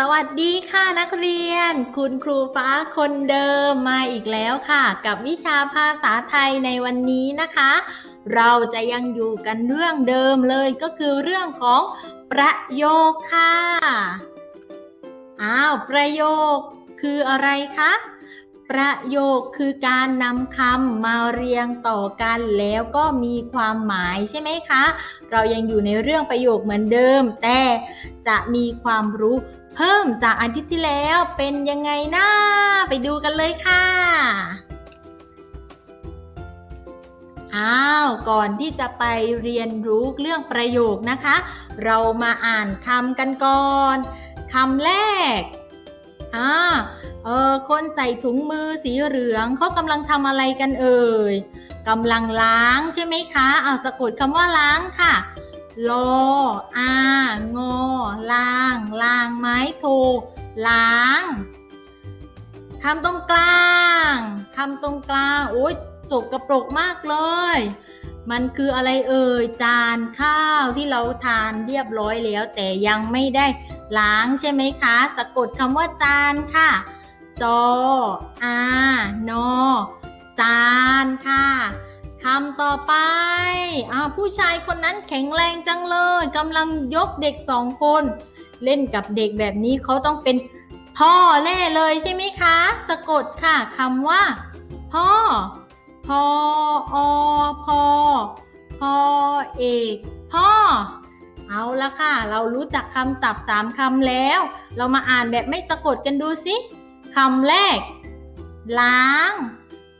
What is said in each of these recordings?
สวัสดีค่ะนักเรียน คุณครูฟ้าคนเดิมมาอีกแล้วค่ะ กับวิชาภาษาไทยในวันนี้นะคะ เราจะยังอยู่กันเรื่องเดิมเลยก็คือเรื่องของประโยคค่ะอ้าวประโยคคืออะไรคะประโยคคือการนำคำมาเรียงต่อกันแล้วก็มีความหมายใช่ไหมคะ เรายังอยู่ในเรื่องประโยคเหมือนเดิม แต่จะมีความรู้ เพิ่มจากอาทิตย์ที่แล้วเป็นยังไงนะ ไปดูกันเลยค่ะ อ้าว ก่อนที่จะไปเรียนรู้เรื่องประโยคนะคะ เรามาอ่านคำกันก่อนคำแรกอ่าเออคนใส่ถุงมือสีเหลืองเขากำลังทำอะไรกันเอ่ยกำลังล้างใช่ไหมคะ เอาสะกดคำว่าล้างค่ะ ลอางอล้างล้างไม้โทล้างคำตรงกลางคำตรงกลางโอ๊ยสกรปรกมากเลย มันคืออะไรเอ่ยจานข้าวที่เราทานเรียบร้อยแล้ว แต่ยังไม่ได้ล้างใช่ไหมคะ สะกดคำว่าจานค่ะ จออานอ อ้าวผู้ชายคนนั้นแข็งแรงจังเลยกำลังยกเด็กสองคน เล่นกับเด็กแบบนี้เขาต้องเป็นพ่อแน่เลยใช่ไหมคะ สะกดค่ะคำว่า พ่อพออพอพอเอกพ่อ เอาละค่ะ เรารู้จักคำศัพท์สามคำแล้ว เรามาอ่านแบบไม่สะกดกันดูสิคำแรก ล้าง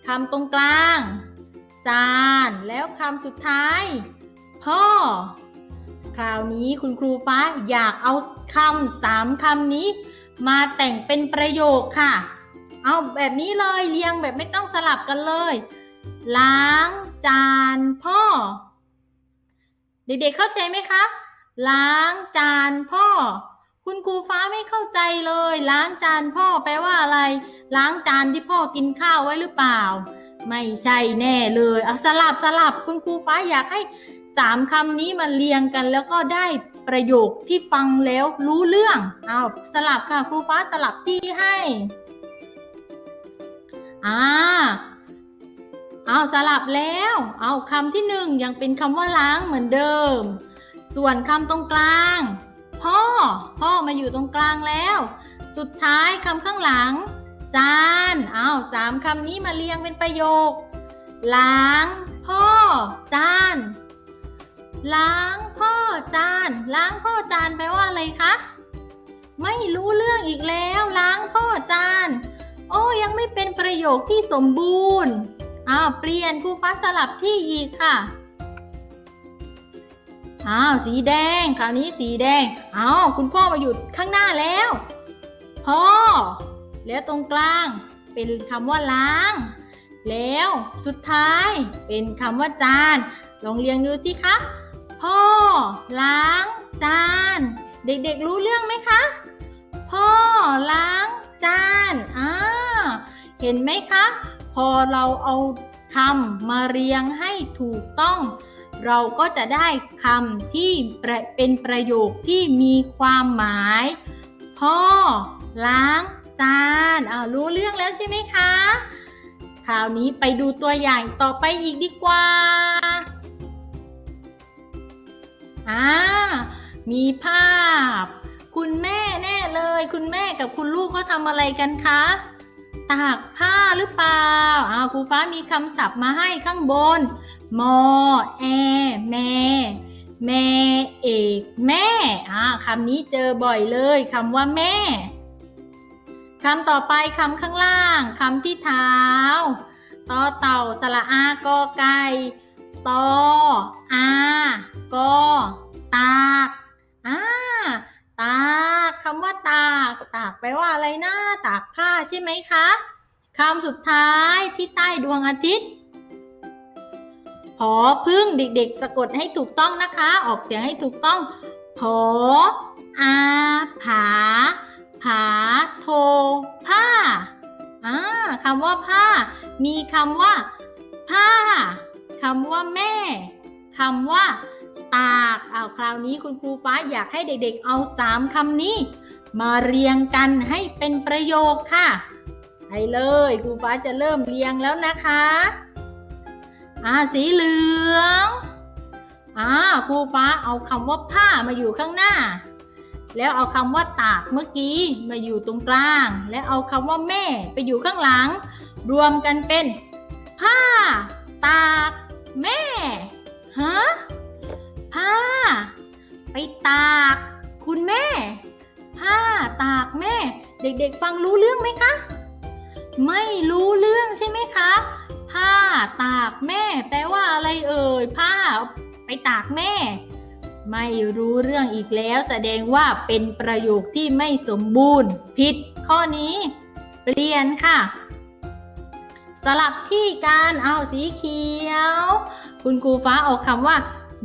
คำตรงกลาง จานแล้วคำสุดท้าย พ่อ คราวนี้คุณครูฟ้าอยากเอาคำสามคำนี้ มาแต่งเป็นประโยคค่ะ เอาแบบนี้เลยเรียงแบบไม่ต้องสลับกันเลย ล้างจานพ่อ เด็กๆเข้าใจไหมคะ ล้างจานพ่อคุณครูฟ้าไม่เข้าใจเลย ล้างจานพ่อแปลว่าอะไร ล้างจานที่พ่อกินข้าวไว้หรือเปล่า ไม่ใช่แน่เลยเอาสลับสลับคุณครูฟ้าอยากให้สามคำนี้มาเรียงกันแล้วก็ได้ประโยคที่ฟังแล้วรู้เรื่องเอาสลับค่ะครูฟ้าสลับที่ให้อ่าเอาสลับแล้ว เอาคำที่หนึ่งยังเป็นคำว่าล้างเหมือนเดิม ส่วนคำตรงกลาง พ่อ พ่อมาอยู่ตรงกลางแล้ว สุดท้ายคำข้างหลัง จานอาสามคำนี้มาเรียงเป็นประโยค ล้างพ่อจาน ล้างพ่อจาน ล้างพ่อจานแปลว่าอะไรคะ ไม่รู้เรื่องอีกแล้ว ล้างพ่อจาน โอ้ยังไม่เป็นประโยคที่สมบูรณ์อ้าวเปลี่ยนครูฟ้าสลับที่อีกค่ะอ้าวสีแดง คราวนี้สีแดงอ้าวคุณพ่อมาอยู่ข้างหน้าแล้ว พ่อ แล้วตรงกลางเป็นคำว่าล้าง แล้วสุดท้ายเป็นคำว่าจาน ลองเรียงดูสิคะพ่อ ล้าง จาน เด็กๆรู้เรื่องไหมคะ พ่อล้างจานอ่าเห็นไหมคะ พอเราเอาคำมาเรียงให้ถูกต้อง เราก็จะได้คำที่เป็นประโยคที่มีความหมาย พ่อ ล้าง จานอ่ารู้เรื่องแล้วใช่ไหมคะ คราวนี้ไปดูตัวอย่างต่อไปอีกดีกว่าอ่ามีภาพ คุณแม่แน่เลย คุณแม่กับคุณลูกเขาทำอะไรกันคะตากผ้าหรือเปล่าอ้าวครูฟ้ามีคำศัพท์มาให้ข้างบน มอ แอ แม่ แม่ เอก แม่อ่าคำนี้เจอบ่อยเลยคำว่าแม่ คำต่อไปคำข้างล่างคำที่เท้าต่อเต่าสระอากอไก่ตออากอตากอ่าตากคำว่าตากตากแปลว่าอะไรนะตากผ้าใช่ไหมคะคำสุดท้ายที่ใต้ดวงอาทิตย์พอพึ่งเด็กๆ สะกดให้ถูกต้องนะคะ ออกเสียงให้ถูกต้องพออาผา ผาโทผ้าอ่าคำว่าผ้า มีคำว่า ผ้าคำว่าแม่คำว่า ตากอ้าวคราวนี้คุณครูฟ้าอยากให้เด็กๆ เอาสามคำนี้ มาเรียงกันให้เป็นประโยคค่ะไปเลยครูฟ้าจะเริ่มเรียงแล้วนะคะอ่าสีเหลืองอ่าครูฟ้าเอาคำว่าผ้ามาอยู่ข้างหน้า แล้วเอาคำว่าตากเมื่อกี้มาอยู่ตรงกลาง และเอาคำว่าแม่ไปอยู่ข้างหลัง รวมกันเป็น ผ้า ตากแม่ฮะผ้า ไปตาก คุณแม่ ผ้าตากแม่ เด็กๆ ฟังรู้เรื่องไหมคะ ไม่รู้เรื่องใช่ไหมคะ ผ้าตากแม่ แปลว่าอะไรเอ่ยผ้าไปตากแม่ ไม่รู้เรื่องอีกแล้วแสดงว่าเป็นประโยคที่ไม่สมบูรณ์ ผิดข้อนี้ เปลี่ยนค่ะ สลับที่การเอาสีเขียว คุณครูฟ้าเอาคำว่า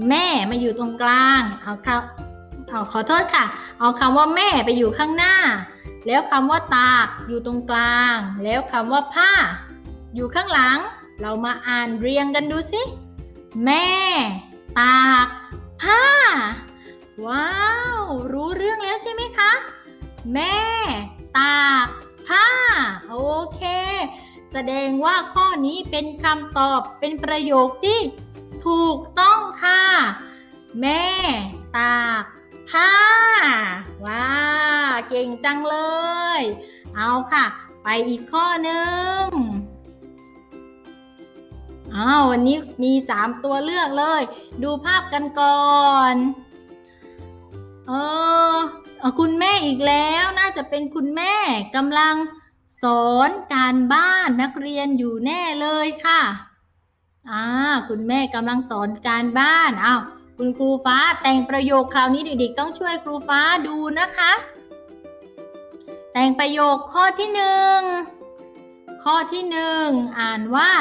แม่มาอยู่ตรงกลางเอาคำเอาขอโทษค่ะ เอาคำว่าแม่ไปอยู่ข้างหน้า แล้วคำว่าตากอยู่ตรงกลาง แล้วคำว่าผ้า อยู่ข้างหลัง เรามาอ่านเรียงกันดูสิ แม่ ตาก ผ้า ว้าว รู้เรื่องแล้วใช่ไหมคะ แม่ ตากผ้า โอเค แสดงว่าข้อนี้เป็นคำตอบเป็นประโยคที่ถูกต้องค่ะ แม่ ตากผ้า ว้า เก่งจังเลย เอาค่ะ ไปอีกข้อหนึ่ง อ้าววันนี้มีสามตัวเลือกเลย ดูภาพกันก่อนเออเอ่อคุณแม่อีกแล้วน่าจะเป็นคุณแม่กำลังสอนการบ้านนักเรียนอยู่แน่เลยค่ะอ่าคุณแม่กำลังสอนการบ้านอ้าวคุณครูฟ้าแต่งประโยคคราวนี้เด็กๆต้องช่วยครูฟ้าดูนะคะ แต่งประโยคข้อที่หนึ่งข้อที่หนึ่งอ่านว่า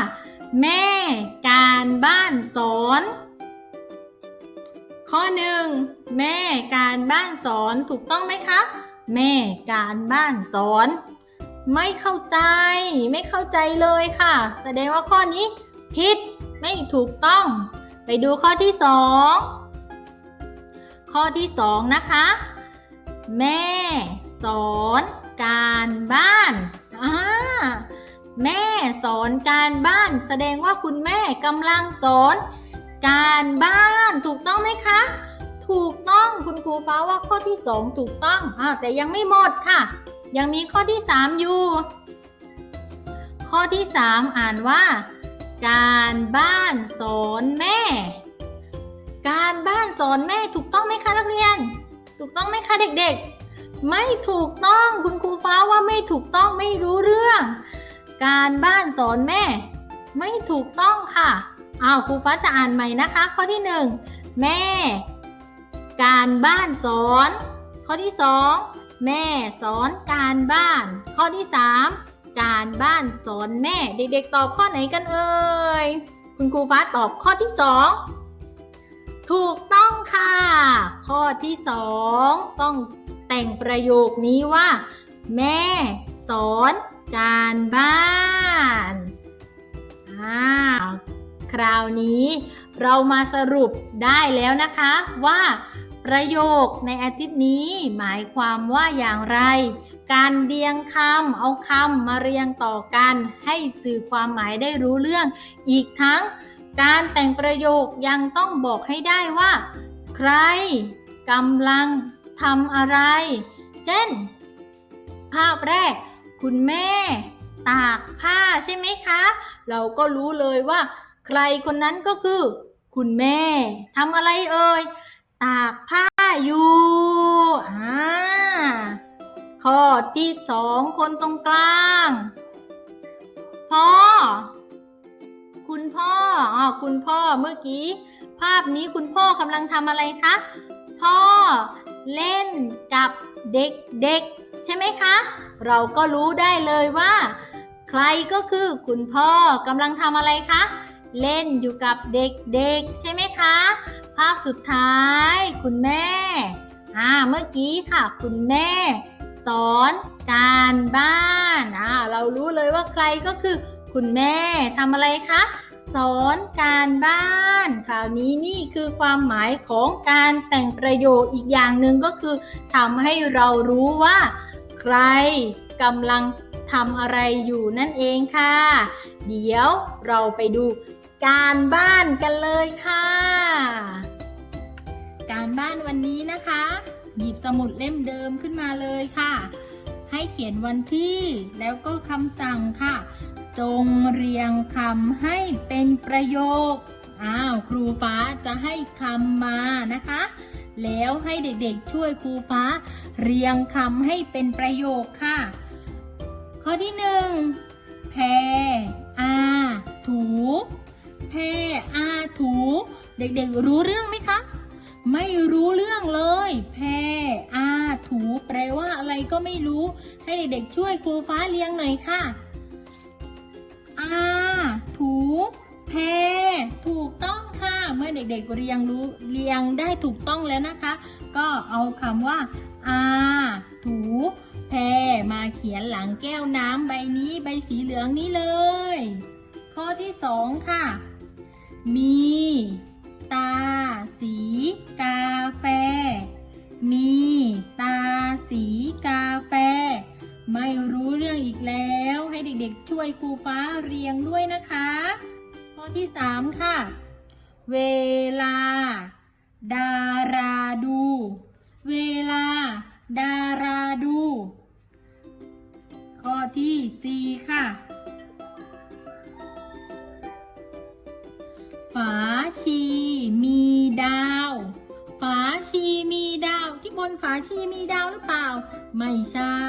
แม่การบ้านสอน ข้อหนึ่งแม่การบ้านสอนถูกต้องไหมคะแม่การบ้านสอน ไม่เข้าใจ ไม่เข้าใจเลยค่ะ แสดงว่าข้อนี้ผิดไม่ถูกต้อง ไปดูข้อที่สองข้อที่สองนะคะ แม่สอนการบ้านอ่า แม่สอนการบ้าน แสดงว่าคุณแม่กำลังสอน การบ้านถูกต้องไหมคะ ถูกต้องคุณครูฟ้าว่าข้อที่สองถูกต้องอแต่ยังไม่หมดค่ะ ยังมีข้อที่สามอยู่ ข้อที่สามอ่านว่า การบ้านสอนแม่ การบ้านสอนแม่ถูกต้องไหมคะนักเรียน ถูกต้องไหมคะเด็กๆ ไม่ถูกต้องคุณครูฟ้าว่าไม่ถูกต้องไม่รู้เรื่อง การบ้านสอนแม่ ไม่ถูกต้องค่ะอ้าวครูฟ้าจะอ่านใหม่นะคะ ข้อที่หนึ่งแม่ การบ้านสอน ข้อที่สองแม่สอนการบ้าน ข้อที่สามการบ้านสอนแม่ เด็กๆ ตอบข้อไหนกันเอ่ยคุณครูฟ้าตอบข้อที่สองถูกต้องค่ะ ข้อที่สองต้องแต่งประโยคนี้ว่า แม่สอน การบ้านอ่าคราวนี้เรามาสรุปได้แล้วนะคะว่าประโยคในอาทิตย์นี้หมายความว่าอย่างไร การเรียงคำเอาคำมาเรียงต่อกันให้สื่อความหมายได้รู้เรื่อง อีกทั้งการแต่งประโยคยังต้องบอกให้ได้ว่า ใครกำลังทำอะไร เช่น ภาพแรก คุณแม่ตากผ้าใช่ไหมคะ เราก็รู้เลยว่า ใครคนนั้นก็คือ คุณแม่ทำอะไรเอ่ย ตากผ้าอยู่อ่าข้อที่สองคนตรงกลางพ่อ คุณพ่ออ๋อคุณพ่อเมื่อกี้ ภาพนี้คุณพ่อกำลังทำอะไรคะพ่อเล่นกับ เด็กๆ ใช่ไหมคะ เราก็รู้ได้เลยว่า ใครก็คือคุณพ่อกำลังทำอะไรคะ เล่นอยู่กับเด็กๆ ใช่ไหมคะ ภาพสุดท้าย คุณแม่ อ่า เมื่อกี้ค่ะ คุณแม่ สอนการบ้าน อ่า เรารู้เลยว่าใครก็คือคุณแม่ทำอะไรคะ สอนการบ้าน คราวนี้นี่คือความหมายของการแต่งประโยคอีกอย่างหนึ่งก็คือทำให้เรารู้ว่า ใครกำลังทำอะไรอยู่นั่นเองค่ะ เดี๋ยวเราไปดูการบ้านกันเลยค่ะ การบ้านวันนี้นะคะ หยิบสมุดเล่มเดิมขึ้นมาเลยค่ะ ให้เขียนวันที่แล้วก็คำสั่งค่ะ จงเรียงคำให้เป็นประโยค อ้าวครูฟ้าจะให้คำมานะคะ แล้วให้เด็กๆช่วยครูฟ้า เรียงคำให้เป็นประโยคค่ะ ข้อที่หนึ่งแพอาถูแพอาถู เด็กๆรู้เรื่องไหมคะ ไม่รู้เรื่องเลย แพอาถู แปลว่าอะไรก็ไม่รู้ ให้เด็กๆช่วยครูฟ้าเรียงหน่อยค่ะา ถูแพถูกต้องค่ะ เมื่อเด็กๆเรียงรู้เรียงได้ถูกต้องแล้วนะคะ ก็เอาคำว่า อา ถูแพมาเขียนหลังแก้วน้ำใบนี้ใบสีเหลืองนี้เลย ข้อที่สองค่ะ มี ตา สี กาแฟ มี ตา สี กาแฟ ไม่รู้เรื่องอีกแล้ว ให้เด็กๆช่วยครูฟ้าเรียงด้วยนะคะ ข้อที่สามค่ะ เวลา ดาราดู เวลา ดาราดู ข้อที่สี่ค่ะ ฝาชีมีดาว ฝาชีมีดาว ที่บนฝาชีมีดาวหรือเปล่า ไม่ใช่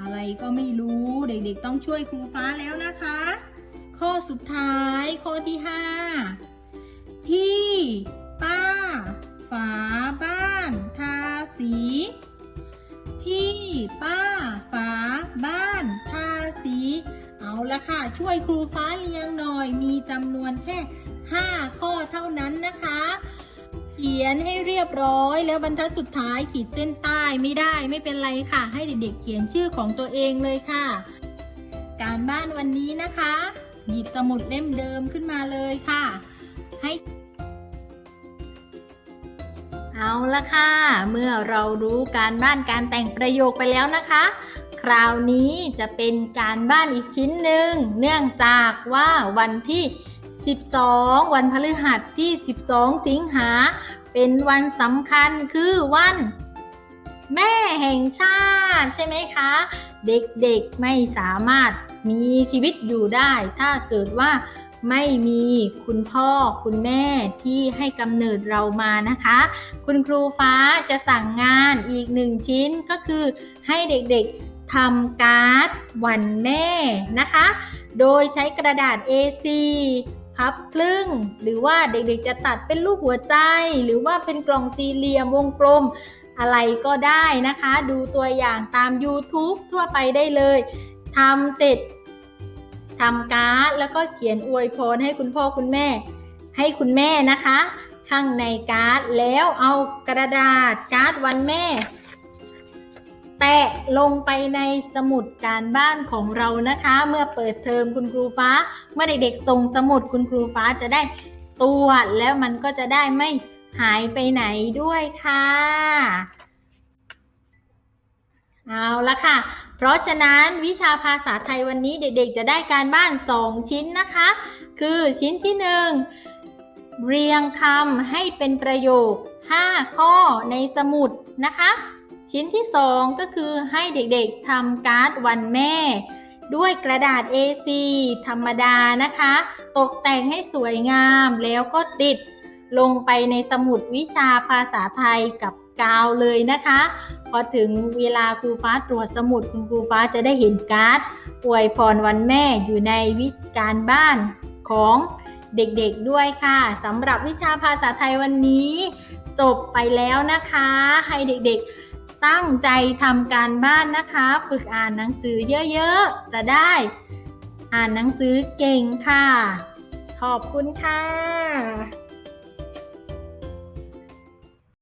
อะไรก็ไม่รู้เด็กๆต้องช่วยครูฟ้าแล้วนะคะ ข้อสุดท้ายข้อที่ห้าที่ป้า ฝาบ้านทาสีที่ป้า ฝาบ้านทาสี เอาละค่ะ ช่วยครูฟ้าเรียงหน่อยมีจำนวนแค่ 5 ข้อเท่านั้นนะคะ เขียนให้เรียบร้อย แล้วบรรทัดสุดท้ายขีดเส้นใต้ไม่ได้ไม่เป็นไรค่ะ ให้เด็กๆเขียนชื่อของตัวเองเลยค่ะ การบ้านวันนี้นะคะ หยิบสมุดเล่มเดิมขึ้นมาเลยค่ะ ให้เอาละค่ะ เมื่อเรารู้การบ้านการแต่งประโยคไปแล้วนะคะ คราวนี้จะเป็นการบ้านอีกชิ้นหนึ่ง เนื่องจากว่าวันที่ 12 วันพฤหัสที่ 12 สิงหา เป็นวันสำคัญคือวัน แม่แห่งชาติใช่ไหมคะ เด็กๆไม่สามารถมีชีวิตอยู่ได้ ถ้าเกิดว่าไม่มีคุณพ่อคุณแม่ที่ให้กำเนิดเรามานะคะ คุณครูฟ้าจะสั่งงานอีกหนึ่งชิ้นก็คือให้เด็กๆทำการ์ดวันแม่นะคะ โดยใช้กระดาษ A4 พับครึ่ง หรือว่าเด็กๆจะตัดเป็นรูปหัวใจ หรือว่าเป็นกล่องสี่เหลี่ยมวงกลมอะไรก็ได้นะคะ ดูตัวอย่างตาม YouTube ทั่วไปได้เลยทำเสร็จทำการ์ดแล้วก็เขียนอวยพรให้คุณพ่อคุณแม่ ให้คุณแม่นะคะ ข้างในการ์ดแล้วเอากระดาษการ์ดวันแม่ แปะลงไปในสมุดการบ้านของเรานะคะ เมื่อเปิดเทอมคุณครูฟ้า เมื่อเด็กๆส่งสมุดคุณครูฟ้าจะได้ตรวจแล้วมันก็จะได้ไม่หายไปไหนด้วยค่ะ เอาละค่ะ เพราะฉะนั้นวิชาภาษาไทยวันนี้เด็กๆ จะได้การบ้าน 2 ชิ้นนะคะ คือชิ้นที่ 1 เรียงคำให้เป็นประโยค 5 ข้อในสมุดนะคะ ชิ้นที่ 2 ก็คือให้เด็กๆทำการ์ดวันแม่ ด้วยกระดาษ A4 ธรรมดานะคะ ตกแต่งให้สวยงามแล้วก็ติดลงไปในสมุดวิชาภาษาไทยกับกาวเลยนะคะ พอถึงเวลาครูฟ้าตรวจสมุดคุณครูฟ้าจะได้เห็นการ์ดอวยพรวันแม่อยู่ในวิการบ้านของเด็กๆด้วยค่ะสำหรับวิชาภาษาไทยวันนี้ จบไปแล้วนะคะ ให้เด็กๆ ตั้งใจทำการบ้านนะคะ ฝึกอ่านหนังสือเยอะๆ จะได้อ่านหนังสือเก่งค่ะ ขอบคุณค่ะ